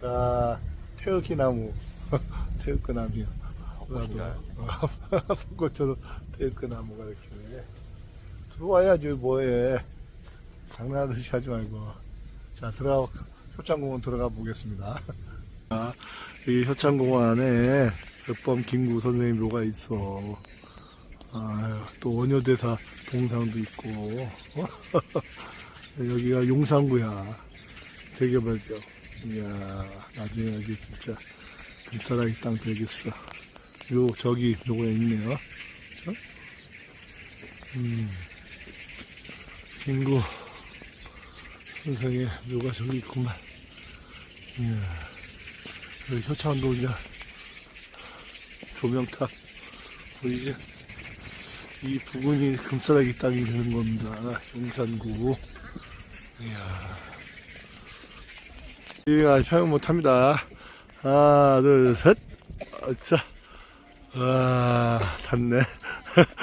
자, 태극기 나무. 태극기 나무요. 벚꽃인가요? 벚꽃처럼 태극기 나무가 이렇게. 들어와야지, 뭐해. 장난하듯이 하지 말고. 자, 들어가, 효창공원 들어가 보겠습니다. 자, 여기 효창공원 안에 백범 김구 선생님 묘가 있어. 아유, 또 원효대사 동상도 있고. 여기가 용산구야. 대개발죠. 이야, 나중에 여기 진짜 금사라기 땅 되겠어. 요, 저기, 요거 있네요. 어? 음, 김구 선생의 묘가 저기 있구만. 이야, 여기 효창도 이제 조명탑 보이지? 이 부근이 금사라기 땅이 되는 겁니다. 용산구. 이야. 이가 표현 못합니다. 하나, 둘, 셋. 아차. 와, 닿네.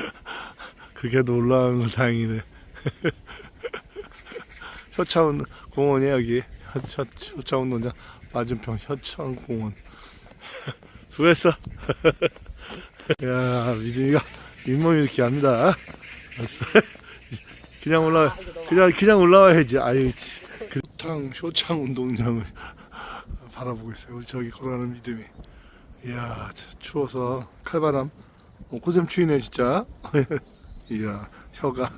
그게 놀라운 건 다행이네. 효차운 공원이 여기. 효, 효, 효차운 논장 맞은편 효차운 공원. 수고했어. 야, 믿음이가 잇몸이 이렇게 합니다. 그냥 올라, 그냥, 그냥 올라와야지. 아유, 치. 그 효창, 효창 운동장을 바라보고 있어요. 저기 걸어가는 믿음이. 이야, 추워서 칼바람. 어, 고샘 추위네, 진짜. 이야, 혀가.